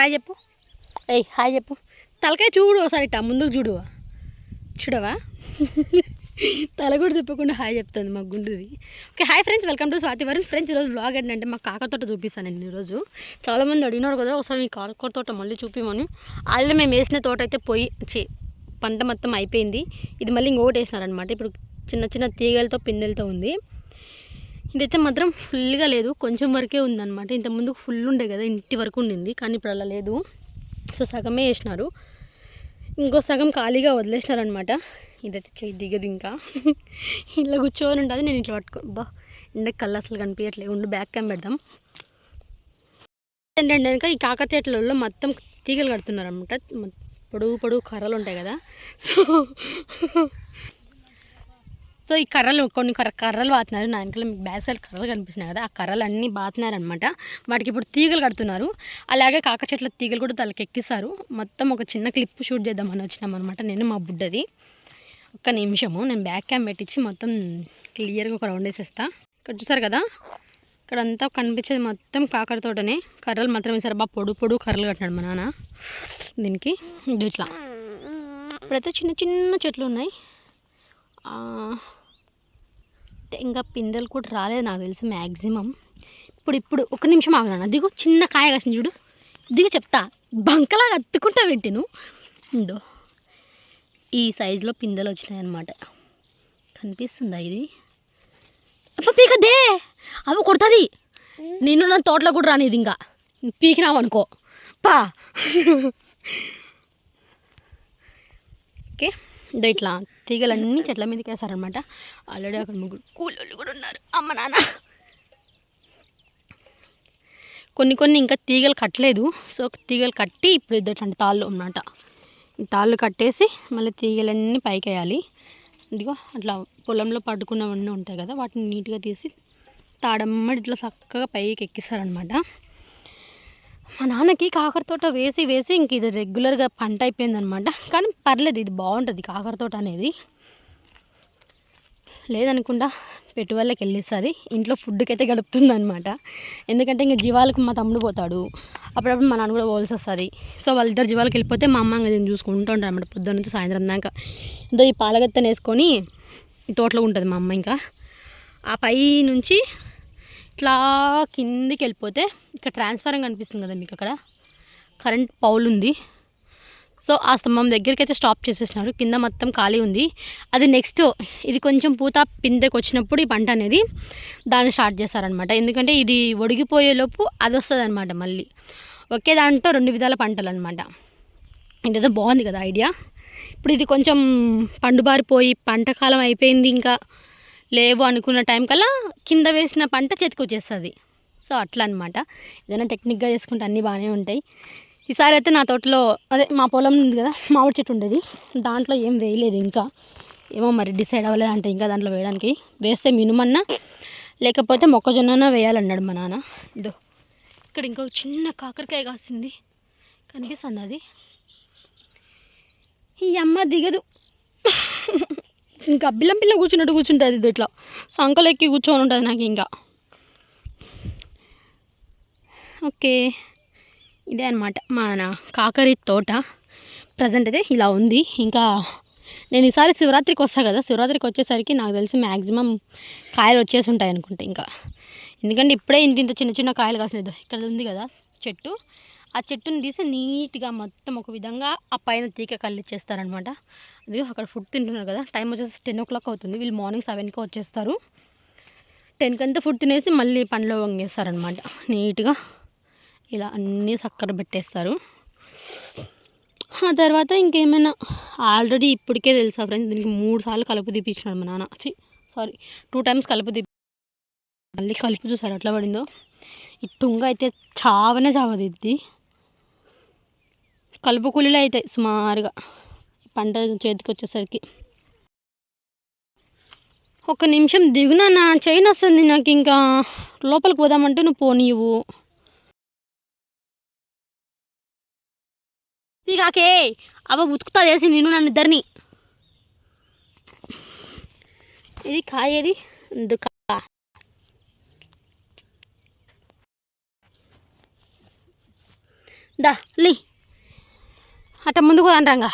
Hi చెప్పు. ఏయ్ hi చెప్పు. తలకాయ చూడు ఒకసారి ఇట్టా ముందుకు చూడు చూడవా? తల కూడా తిప్పకుండా హాయ్ చెప్తుంది మా గుండుది. Okay hi friends welcome to Swathi Varun. Friends ఈరోజు బ్లాగ్ ఏంటంటే మా కాకర తోట చూపిస్తాను నేను ఈరోజు. చాలామంది అడిగినారు కదా ఒకసారి మీ కాకర తోట మళ్ళీ చూపిమని. ఆల్రెడీ మేము వేసిన తోట అయితే పోయి చి పంట మొత్తం అయిపోయింది. ఇది మళ్ళీ ఇంకొకటి వేసినారనమాట ఇప్పుడు చిన్న చిన్న తీగలతో పిందెలతో ఉంది. ఇదైతే మాత్రం ఫుల్గా లేదు. కొంచెం వరకే ఉందన్నమాట. ఇంతకుముందు ఫుల్ ఉండే కదా ఇంటి వరకు ఉండింది. కానీ ఇప్పుడు అలా లేదు. సో సగమే వేసినారు. ఇంకో సగం ఖాళీగా వదిలేసినారనమాట ఇదైతే చెయ్యి దిగదు ఇంకా. ఇట్లా కూర్చోవాలి ఉంటుంది నేను ఇట్లా పట్టుకో బా ఎండకి కళ్ళు అసలు కనిపించట్లేదు ఉండు బ్యాక్ క్యామ్ పెడదాం. ఏంటంటే కనుక ఈ కాకతీయట్లలో మొత్తం తీగలు కడుతున్నారు అనమాట పొడుగు పొడుగు కర్రలు ఉంటాయి కదా. సో సో ఈ కర్రలు కొన్ని కర్ర కర్రలు బాతున్నారు. నా వెనకాల మీకు బ్యాక్ సైడ్ కర్రలు కనిపిస్తున్నాయి కదా ఆ కర్రలు అన్నీ బాతున్నారనమాట వాటికి ఇప్పుడు తీగలు కడుతున్నారు. అలాగే కాక చెట్ల తీగలు కూడా తలకి ఎక్కిస్తారు మొత్తం ఒక చిన్న క్లిప్ షూట్ చేద్దామని వచ్చినాం అనమాట నేను మా బుడ్డది. ఒక్క నిమిషము నేను బ్యాక్ క్యామ్ పెట్టించి మొత్తం క్లియర్గా ఒక రౌండ్ వేసేస్తా. ఇక్కడ చూసారు కదా ఇక్కడ అంతా కనిపించేది మొత్తం కాకర తోటనే. కర్రలు మాత్రం వేసారు బాగా పొడు పొడు కర్రలు కట్టినాడు మా నాన్న దీనికి. ఇట్లా ఇప్పుడైతే చిన్న చిన్న చెట్లు ఉన్నాయి. ఇంకా పిందెలు కూడా రాలేదు నాకు తెలిసి మ్యాక్సిమం ఇప్పుడు ఇప్పుడు ఒక నిమిషం ఆగనా దిగు చిన్న కాయ కాసింది చూడు. దిగు చెప్తా. బంకలాగా అత్తుకుంటా పెట్టిను. ఇందో. ఈ సైజులో పిందెలు వచ్చినాయి అనమాట కనిపిస్తుందా ఇది? అబ్బా పీకదే అవి కొడుతుంది. నేను నా తోటలో కూడా రానిది ఇంకా. పీకినావనుకో పా. ఓకే. ఇట్లా తీగలన్నీ చెట్ల మీదకి వేసారనమాట ఆల్రెడీ అక్కడ ముగ్గురు కూలోళ్ళు కూడా ఉన్నారు. అమ్మ నాన్న. కొన్ని కొన్ని ఇంకా తీగలు కట్టలేదు. సో తీగలు కట్టి ఇప్పుడు ఇద్దరు తాళ్ళు అన్నమాట. తాళ్ళు కట్టేసి మళ్ళీ తీగలన్నీ పైకి వేయాలి ఇదిగో అట్లా పొలంలో పట్టుకున్నవన్నీ ఉంటాయి కదా వాటిని నీట్గా తీసి తాడమ్మడి ఇట్లా చక్కగా పైకి ఎక్కిస్తారనమాట మా నాన్నకి కాకర తోట వేసి వేసి ఇంక ఇది రెగ్యులర్గా పంట అయిపోయిందనమాట. కానీ పర్లేదు ఇది బాగుంటుంది కాకర తోట అనేది. లేదనుకుండా పెట్టుబడులకు వెళ్ళేస్తుంది. ఇంట్లో ఫుడ్కి అయితే గడుపుతుంది అనమాట ఎందుకంటే ఇంకా జీవాలకు మా తమ్ముడు పోతాడు. అప్పుడప్పుడు మా నాన్న కూడా పోవాల్సి వస్తుంది. సో వాళ్ళిద్దరు జీవాలకు వెళ్ళిపోతే మా అమ్మ ఇంకా దీన్ని చూసుకుంటూ ఉంటారు అనమాట పొద్దున్న నుంచి సాయంత్రం దాకా. ఇదో ఈ పాలగత్తెని వేసుకొని ఈ తోటలో ఉంటుంది మా అమ్మ ఇంకా. ఆ పై నుంచి ఇట్లా కిందికి వెళ్ళిపోతే ఇక్కడ ట్రాన్స్ఫారం కనిపిస్తుంది కదా మీకు అక్కడ. కరెంట్ పౌల్ ఉంది. సో ఆ స్తంభం దగ్గరికి అయితే స్టాప్ చేసేసినారు. కింద మొత్తం ఖాళీ ఉంది. అది నెక్స్ట్ ఇది కొంచెం పూత పిందెకి వచ్చినప్పుడు ఈ పంట అనేది దాన్ని స్టార్ట్ చేస్తారనమాట ఎందుకంటే ఇది ఒడిగిపోయేలోపు అది వస్తుంది అనమాట మళ్ళీ. ఒకే దాంట్లో రెండు విధాల పంటలు అనమాట ఇదైతే బాగుంది కదా ఐడియా ఇప్పుడు ఇది కొంచెం పండుబారిపోయి పంట కాలం అయిపోయింది ఇంకా. లేవు అనుకున్న టైం కల్లా కింద వేసిన పంట చేతికి వచ్చేస్తుంది. సో అట్లా అనమాట ఏదైనా టెక్నిక్గా చేసుకుంటే అన్నీ బాగానే ఉంటాయి. ఈసారి అయితే నా తోటలో అదే మా పొలం ఉంది కదా మామిడి చెట్టు ఉండేది. దాంట్లో ఏం వేయలేదు ఇంకా. ఏమో మరి డిసైడ్ అవ్వలేదు అంటే ఇంకా దాంట్లో వేయడానికి. వేస్తే మినుమన్నా లేకపోతే మొక్కజొన్న వేయాలన్నాడు మా నాన్న. ఇదో ఇక్కడ ఇంకొక చిన్న కాకరకాయ కాసింది. కనిపిస్తుంది అది. ఈ అమ్మ దిగదు. ఇంకా బిల్లం పిల్ల కూర్చున్నట్టు కూర్చుంటుంది ఇది ఇట్లా. సంకలెక్కి కూర్చొని ఉంటుంది నాకు ఇంకా. ఓకే. ఇదే అనమాట మన కాకరి తోట ప్రజెంట్ అయితే ఇలా ఉంది. ఇంకా నేను ఈసారి శివరాత్రికి వస్తాను కదా శివరాత్రికి వచ్చేసరికి నాకు తెలిసి మ్యాక్సిమం కాయలు వచ్చేసి ఉంటాయి అనుకుంటా ఇంకా. ఎందుకంటే ఇప్పుడే ఇంత ఇంత చిన్న చిన్న కాయలు కాసినది ఇక్కడ ఉంది కదా చెట్టు. ఆ చెట్టుని తీసి నీట్గా మొత్తం ఒక విధంగా ఆ పైన తీక కళ్ళిచ్చేస్తారనమాట అది అక్కడ ఫుడ్ తింటున్నారు కదా. టైం వచ్చేసి టెన్ ఓ క్లాక్ అవుతుంది. వీళ్ళు మార్నింగ్ సెవెన్కి వచ్చేస్తారు. టెన్కి అంతా ఫుడ్ తినేసి మళ్ళీ పండ్లో వంగేస్తారనమాట నీట్గా ఇలా అన్నీ చక్కెర పెట్టేస్తారు. ఆ తర్వాత ఇంకేమైనా ఆల్రెడీ ఇప్పటికే తెలుసా ఫ్రెండ్స్ దీనికి మూడు సార్లు కలుపు తీపించినాడు మా నాన్న. సారీ టూ టైమ్స్ కలుపు తీపి మళ్ళీ కలుపు చూసారు ఎట్లా పడిందో. ఈ టుంగ అయితే చావనే చావదు ఇది కలుపు కూలీలు అవుతాయి సుమారుగా పంట చేతికి వచ్చేసరికి ఒక నిమిషం దిగునా నా చైన్ వస్తుంది నాకు ఇంకా లోపలికి పోదామంటే నువ్వు పోనీవు. కాకే అవ ఉతుకుతా చేసి నేను నన్ను ఇద్దరిని. ఇది కాయేది? దుకా దా లీ. అట్ట ముందుకు అంటాంగా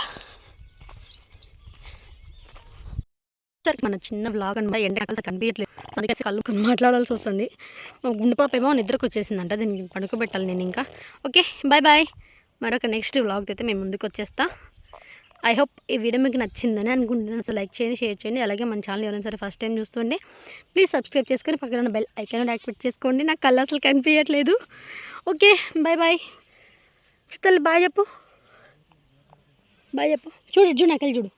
మన చిన్న బ్లాగ్ అనమాట ఎండ అసలు కనిపించట్లేదు. అందుకే కళ్ళు మాట్లాడాల్సి వస్తుంది. మా గుండె పాప ఏమో నిద్రకు వచ్చేసిందంట దీనికి పడుకోబెట్టాలి నేను ఇంకా. ఓకే బాయ్ బాయ్ మరొక నెక్స్ట్ బ్లాగ్ అయితే మేము ముందుకు వచ్చేస్తా. ఐ హోప్ ఈ వీడియో మీకు నచ్చిందని అనుకుంటున్నాను. అసలు లైక్ చేయండి షేర్ చేయండి. అలాగే మన ఛానల్ ఎవరైనా సరే ఫస్ట్ టైం చూస్తుండే ప్లీజ్ సబ్స్క్రైబ్ చేసుకొని పక్కన ఉన్న బెల్ ఐకాన్ యాక్టివేట్ చేసుకోండి. నాకు కళ్ళు అసలు కనిపించట్లేదు. ఓకే బాయ్ బాయ్ చుట్టాలు బాయ్ చెప్పు. బాయ్ చెప్పు. చూడు చూడు నాకు చూడు.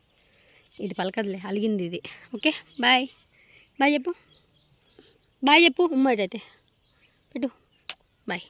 ఇది పలకదులే అలిగింది ఇది. ఓకే బాయ్ బాయ్ చెప్పు. బాయ్ చెప్పు ఉమ్మడి అయితే. పెట్టు. బాయ్